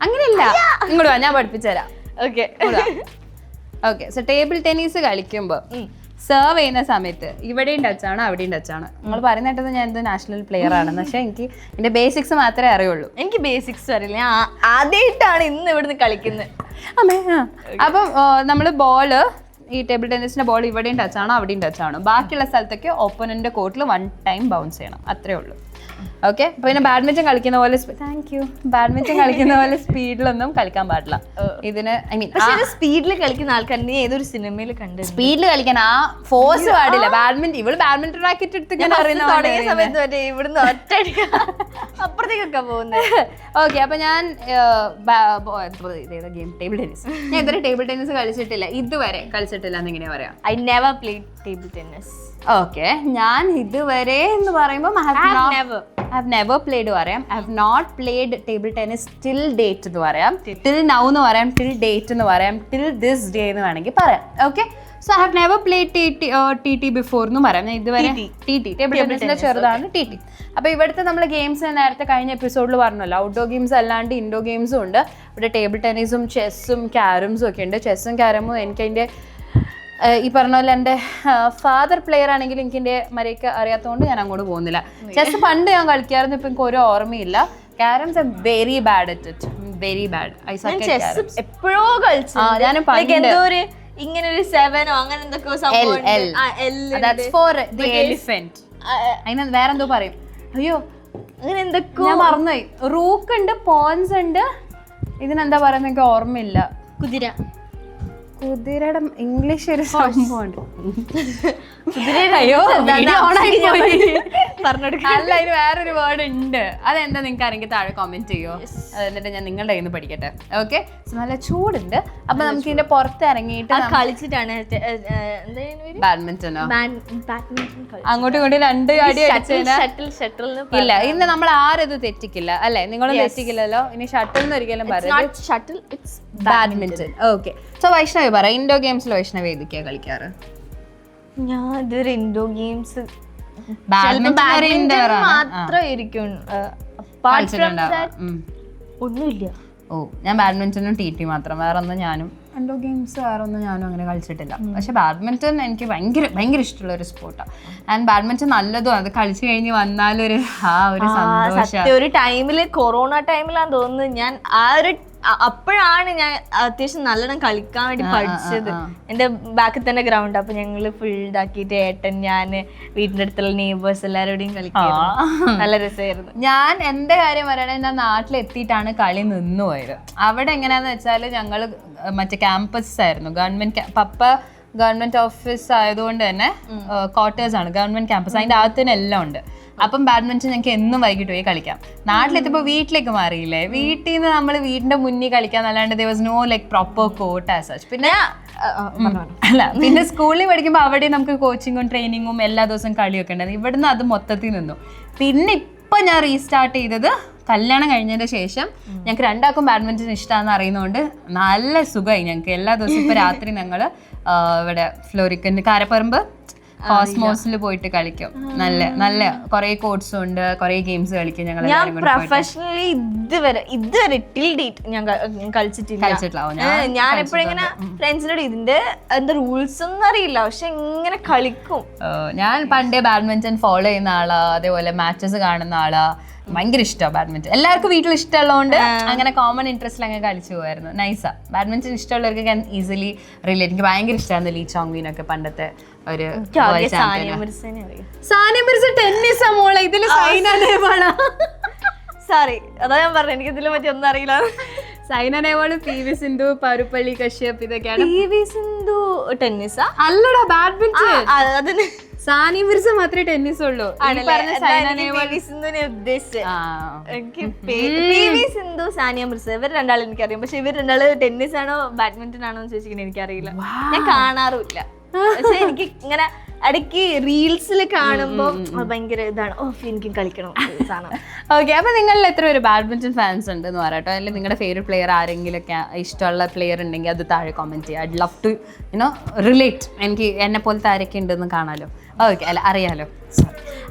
അങ്ങനെയല്ല. ഇങ്ങോട്ട് വാ ഞാൻ പഠിപ്പിച്ചുതരാം. Okay. Okay so table tennis കളിക്കുമ്പോൾ സെർവ് ചെയ്യുന്ന സമയത്ത് ഇവിടെയും ടച്ചാണ് അവിടെയും ടച്ചാണ് നിങ്ങൾ പറയുന്നിട്ടത് ഞാൻ എന്തോ നാഷണൽ പ്ലെയർ ആണെന്ന്. പക്ഷെ എനിക്ക് എന്റെ ബേസിക്സ് മാത്രമേ അറിയുള്ളൂ. എനിക്ക് ബേസിക്സ് അറിയില്ല. ആദ്യമായിട്ടാണ് ഇന്ന് ഇവിടുന്ന് കളിക്കുന്നത്. അമ്മേ ആ. അപ്പം നമ്മൾ ബോൾ ഈ ടേബിൾ ടെന്നീസിന്റെ ബോൾ ഇവിടെയും ടച്ചാണോ അവിടെയും ടച്ചാണോ ബാക്കിയുള്ള സ്ഥലത്തൊക്കെ ഓപ്പണന്റെ കോർട്ടിൽ വൺ ടൈം ബൗൺസ് ചെയ്യണം. അത്രേ ഉള്ളൂ. ഓക്കെ അപ്പൊ പിന്നെ ബാഡ്മിന്റൺ കളിക്കുന്ന പോലെ താങ്ക് യു ബാഡ്മിന്റൺ കളിക്കുന്ന പോലെ സ്പീഡിലൊന്നും കളിക്കാൻ പാടില്ല. ഇതിന് ഐ മീൻ സ്പീഡിൽ കളിക്കുന്ന ആൾക്കാർ നീ ഏതൊരു സിനിമയിൽ കണ്ടു സ്പീഡിൽ കളിക്കാൻ ആ ഫോഴ്സ് പാടില്ല. ബാഡ്മിന്റൺ ഇവൾ ബാഡ്മിന്റൺ റാക്കറ്റ് എടുത്ത് ഞാൻ തുടങ്ങിയ സമയത്ത് മറ്റേ ഇവിടുന്ന് ഒറ്റ അപ്പുറത്തേക്കൊക്കെ പോകുന്നത് ഓക്കെ അപ്പൊ ഞാൻ ഗെയിം ടേബിൾ ടെന്നീസ് ഞാൻ ഇതുവരെ ടേബിൾ ടെന്നീസ് കളിച്ചിട്ടില്ല. ഇതുവരെ കളിച്ചിട്ടില്ല എന്ന് ഇങ്ങനെ പറയാം. I never play table tennis okay ഞാൻ ഇതുവരെ എന്ന് പറയുമ്പോൾ. ഐ ഹാവ് നെവർ പ്ലേഡ് പറയാം I have not played table tennis till date എന്ന് പറയാം ടിൽ നൗ എന്ന് പറയാം ടിൽ ഡേറ്റ് എന്ന് പറയാം. ടിൽ ദിസ് ഡേ എന്ന് വേണമെങ്കിൽ പറയാം okay so I have never played T T T T before എന്ന് പറയാം ഇതുവരെ ടി ടി ടേബിൾ ടെന്നീസിന്റെ ചെറുതാണ് ടി ടി അപ്പോൾ ഇവിടുത്തെ നമ്മൾ ഗെയിംസ് നേരത്തെ കഴിഞ്ഞ എപ്പിസോഡിൽ പറഞ്ഞല്ലോ. ഔട്ട്ഡോർ ഗെയിംസ് അല്ലാണ്ട് ഇൻഡോർ ഗെയിംസും ഉണ്ട്. ഇവിടെ ടേബിൾ ടെന്നീസും ചെസ്സും ക്യാരംസും ഒക്കെ ഉണ്ട്. ചെസ്സും ക്യാരമും എനിക്ക് അതിന്റെ ഏഹ് ഈ പറഞ്ഞ പോലെ എന്റെ ഫാദർ പ്ലെയർ ആണെങ്കിൽ എനിക്ക് എന്റെ മരയ്ക്ക് അറിയാത്തതുകൊണ്ട് ഞാൻ അങ്ങോട്ട് പോകുന്നില്ല. ചെസ് പണ്ട് ഞാൻ കളിക്കാറുണ്ട് ഇപ്പം എനിക്ക് ഒരു ഓർമ്മയില്ല. Carroms a very bad at it very bad I chess എപ്പോഴോ കളിച്ചു ഞാൻ. എന്തോ ഒരു ഇങ്ങനെ ഒരു സെവനോ അങ്ങനെ എന്തൊക്കെയോ വേറെന്തോ പറയും. അയ്യോ അങ്ങനെ എന്തൊക്കെയോ. മറന്നുപോയി. റൂക്ക് ഉണ്ട് പോൻസ് ഉണ്ട്. ഇതിനെന്താ പറയുന്നത് എനിക്ക് ഓർമ്മയില്ല. കുതിര. കുതിരയുടെ ഇംഗ്ലീഷ് ഒരു സംഭവമുണ്ട് കുതിര പറഞ്ഞെടുക്ക അല്ല അതിന് വേറൊരു വേർഡ് ഉണ്ട്. അതെന്താ നിങ്ങൾക്ക് ആരെങ്കിലും താഴെ കമന്റ് ചെയ്യോ? എന്നിട്ട് ഞാൻ നിങ്ങളുടെ കയ്യിൽ നിന്ന് പഠിക്കട്ടെ. ഓക്കെ നല്ല ചൂടുണ്ട്. അപ്പൊ നമുക്ക് ഇതിന്റെ പുറത്ത് ഇറങ്ങിയിട്ട് കളിച്ചിട്ടാണ്? ബാഡ്മിന്റനോ അങ്ങോട്ടും ഇങ്ങോട്ടും രണ്ട് അടി ഇല്ല ഇന്ന് നമ്മൾ ആരും ഇത് തെറ്റിക്കില്ല. അല്ലെ? നിങ്ങളും തെറ്റിക്കില്ലല്ലോ? ഇനി ഷട്ടിൽ എന്ന് ഒരിക്കലും it's badminton okay so Vaishnavi പറ ഇൻഡോർ ഗെയിംസിൽ വൈഷ്ണവി ഏതൊക്കെയാ കളിക്കാറ്? ഞാൻ ഇതൊരു ഇൻഡോർ ഗെയിംസ് ബാഡ്മിന്റൺ. മാത്രമായിരിക്കും. ഒന്നുമില്ല. ഓ ഞാൻ ബാഡ്മിന്റണും ടി ടി മാത്രം. വേറെ ഒന്നും ഞാനും ഇൻഡോർ ഗെയിംസ് വേറെ ഒന്നും ഞാനും അങ്ങനെ കളിച്ചിട്ടില്ല. പക്ഷെ ബാഡ്മിന്റൺ എനിക്ക് ഭയങ്കര ഭയങ്കര ഇഷ്ടമുള്ള ഒരു സ്പോർട്ടാണ് ആൻഡ് ബാഡ്മിന്റൺ നല്ലതും അത് കളിച്ചു കഴിഞ്ഞ് വന്നാലൊരു ആ ഒരു സന്തോഷം. ഒരു ടൈമിൽ കൊറോണ ടൈമിലാന്ന് തോന്നുന്നു ഞാൻ ആ ഒരു അപ്പോഴാണ് ഞാൻ അത്യാവശ്യം നല്ലോണം കളിക്കാൻ വേണ്ടി പഠിച്ചത്. എന്റെ ബാക്കിൽ തന്നെ ഗ്രൗണ്ട് അപ്പൊ ഞങ്ങൾ ഫുൾ ഇതാക്കിയിട്ട് ഏട്ടൻ ഞാൻ വീടിന്റെ അടുത്തുള്ള നെയ്ബേഴ്സ് എല്ലാവരോടെയും കളിക്കും നല്ല രസമായിരുന്നു. ഞാൻ എന്റെ കാര്യം പറയണേ ഞാൻ നാട്ടിലെത്തിയിട്ടാണ് കളി നിന്നു പോയത് അവിടെ എങ്ങനെയാന്ന് വെച്ചാൽ ഞങ്ങൾ മറ്റേ ക്യാമ്പസ് ആയിരുന്നു. ഗവൺമെന്റ് പപ്പ ഗവൺമെന്റ് ഓഫീസ് ആയതുകൊണ്ട് തന്നെ ക്വാർട്ടേഴ്സ് ആണ്. ഗവൺമെന്റ് ക്യാമ്പസ് അതിന്റെ അകത്ത് തന്നെ എല്ലാം ഉണ്ട്. അപ്പം ബാഡ്മിന്റൺ ഞങ്ങൾക്ക് എന്നും വൈകിട്ട് പോയി കളിക്കാം. നാട്ടിലെത്തിയപ്പോൾ വീട്ടിലേക്ക് മാറിയില്ലേ? വീട്ടിൽ നിന്ന് നമ്മൾ വീടിന്റെ മുന്നിൽ കളിക്കാൻ അല്ലാണ്ട് they was no like proper court as such പിന്നെ അല്ല പിന്നെ സ്കൂളിൽ പഠിക്കുമ്പോൾ അവിടെ നമുക്ക് കോച്ചിങ്ങും ട്രെയിനിങ്ങും എല്ലാ ദിവസവും കളിയൊക്കെ ഉണ്ടായിരുന്നു ഇവിടുന്ന് അത് മൊത്തത്തിൽ നിന്നു. പിന്നെ ഇപ്പൊ ഞാൻ റീസ്റ്റാർട്ട് ചെയ്തത് കല്യാണം കഴിഞ്ഞതിന് ശേഷം ഞങ്ങൾക്ക് രണ്ടാൾക്കും ബാഡ്മിന്റൺ ഇഷ്ടമാണെന്ന് അറിയുന്നതുകൊണ്ട് നല്ല സുഖമായി ഞങ്ങൾക്ക് എല്ലാ ദിവസവും ഇപ്പൊ രാത്രി ഞങ്ങൾ ഇവിടെ ഫ്ലോറിക്കൻ കാരപ്പറമ്പ് കോസ്മോസിൽ പോയിട്ട് കളിക്കും. നല്ല നല്ല കുറെ കോഡ്സും ഉണ്ട് കുറെ ഗെയിംസ് കളിക്കും ഞങ്ങൾ ഞാൻ. പ്രൊഫഷണലി ഇതുവരെ ഇതുവരെ ടിൽ ഡേറ്റ് ഞാൻ കളിച്ചിട്ടില്ല. ഞാൻ എപ്പോഴും എപ്പോഴിങ്ങനെ ഫ്രണ്ട്സിനോട് ഇതിന്റെ എന്താ റൂൾസ് ഒന്നും അറിയില്ല. പക്ഷെ ഇങ്ങനെ കളിക്കും. ഞാൻ പണ്ടേ ബാഡ്മിന്റൺ ഫോളോ ചെയ്യുന്ന ആളാ അതേപോലെ മാച്ചസ് കാണുന്ന ആളാ. ഭയങ്കര ഇഷ്ടമാണ് ബാഡ്മിന്റൺ. എല്ലാവർക്കും വീട്ടിൽ ഇഷ്ടമുള്ളതുകൊണ്ട് അങ്ങനെ കോമൺ ഇൻട്രസ്റ്റിൽ അങ്ങനെ കളിച്ചു പോയായിരുന്നു നൈസാ ബാഡ്മിന്റൺ ഇഷ്ടമുള്ളവർക്ക് ഞാൻ ഈസിലി റിലേറ്റ് എനിക്ക് ഭയങ്കര ഇഷ്ടമാണ് ലീ ചോങ്വീൻ ഒക്കെ പണ്ടത്തെ ഒരു സാനിയ മിർസ ടെന്നീസാ മോളെ. ഇതിൽ സൈന സോറി അതാ ഞാൻ പറഞ്ഞു. എനിക്ക് ഇതിനെ പറ്റി ഒന്നും അറിയില്ല സൈന നേവാൾ പി വി സിന്ധു പരുപ്പള്ളി കശ്യപ് ഇതൊക്കെയാണ്. പി വി സിന്ധു ടെന്നീസാ? അല്ലടാ ബാഡ്മിന്റൺ. അതിന്. സാനിയ മിർസ മാത്രമേ ടെന്നീസ് ഉള്ളൂ സൈന സിന്ധുവിനെ ഉദ്ദേശിച്ചത്? സിന്ധു സാനിയ മിർസ ഇവർ രണ്ടാളും എനിക്കറിയാം. പക്ഷെ ഇവർ രണ്ടാൾ ടെന്നീസ് ആണോ ബാഡ്മിന്റൺ ആണോ എന്ന് ചോദിച്ചിരിക്കുന്നത് എനിക്കറിയില്ല. ഞാൻ കാണാറുമില്ല. പക്ഷെ എനിക്ക് ഇങ്ങനെ ഇടയ്ക്ക് റീൽസിൽ കാണുമ്പോൾ ഭയങ്കര ഇതാണ്. ഓ എനിക്കും കളിക്കണം ഓക്കെ അപ്പൊ നിങ്ങളിൽ എത്ര പേര് ബാഡ്മിന്റൺ ഫാൻസ് ഉണ്ട് എന്ന് പറയട്ടോ അല്ലെങ്കിൽ നിങ്ങളുടെ ഫേവറേറ്റ് പ്ലെയർ ആരെങ്കിലും ഒക്കെ ഇഷ്ടമുള്ള പ്ലെയർ ഉണ്ടെങ്കിൽ അത് താഴെ കോമെന്റ് ചെയ്യുക. I love to you know relate എനിക്ക് എന്നെ പോലത്തെ ആരൊക്കെ ഉണ്ടെന്ന് കാണാലോ. ഓക്കെ അല്ല അറിയാലോ.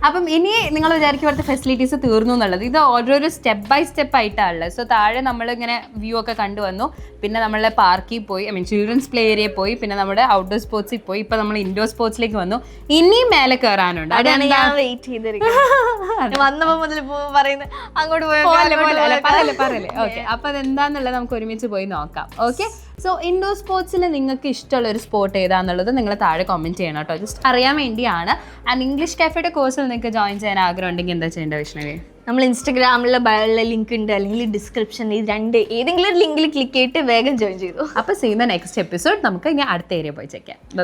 അപ്പം ഇനി നിങ്ങൾ വിചാരിക്കും ഇവിടുത്തെ ഫെസിലിറ്റീസ് തീർന്നു എന്നുള്ളത്. ഇത് ഓരോരോ സ്റ്റെപ്പ് ബൈ സ്റ്റെപ്പ് ആയിട്ടാണ് സോ താഴെ നമ്മൾ ഇങ്ങനെ വ്യൂ ഒക്കെ കണ്ടുവന്നു പിന്നെ നമ്മളെ പാർക്കിൽ പോയി I mean children's play area പോയി. പിന്നെ നമ്മുടെ ഔട്ട്ഡോർ സ്പോർട്സിൽ പോയി. ഇപ്പൊ നമ്മൾ ഇൻഡോർ സ്പോർട്സിലേക്ക് വന്നു. ഇനി മേലെ കയറാനുണ്ട് അതാണ് ഞാൻ വെയിറ്റ് ചെയ്തിരിക്കുന്നത്. വന്നപ്പോ മുതൽ പറയുന്നത് അങ്ങോട്ട് പോയോ പോലെ പോലെ അല്ല, പറയല്ലേ പറയല്ലേ. ഓക്കെ അപ്പൊ അതെന്താന്നുള്ളത് നമുക്ക് ഒരുമിച്ച് പോയി നോക്കാം. ഓക്കെ സോ ഇൻഡോർ സ്പോർട്സിൽ നിങ്ങൾക്ക് ഇഷ്ടമുള്ള ഒരു സ്പോർട്ട് ഏതാന്നുള്ളത് നിങ്ങൾ താഴെ കമന്റ് ചെയ്യണം കേട്ടോ. ജസ്റ്റ് അറിയാൻ വേണ്ടിയാണ്. ആൻഡ് ഇംഗ്ലീഷ് കാഫേയുടെ കോഴ്സിൽ നിങ്ങൾക്ക് ജോയിൻ ചെയ്യാൻ ആഗ്രഹം ഉണ്ടെങ്കിൽ എന്താ ചെയ്യേണ്ട വിഷ്ണവി? നമ്മൾ ഇൻസ്റ്റഗ്രാമിലെ ബയോയിലെ ലിങ്ക് ഉണ്ട്. അല്ലെങ്കിൽ ഡിസ്ക്രിപ്ഷൻ ഈ രണ്ട് ഏതെങ്കിലും ഒരു ലിങ്കിൽ ക്ലിക്ക് ചെയ്തിട്ട് വേഗം ജോയിൻ ചെയ്തു. അപ്പോൾ ചെയ്യുന്ന നെക്സ്റ്റ് എപ്പിസോഡ് നമുക്ക് ഇനി അടുത്ത ഏരിയ പോയി ചെക്കാം ബൈ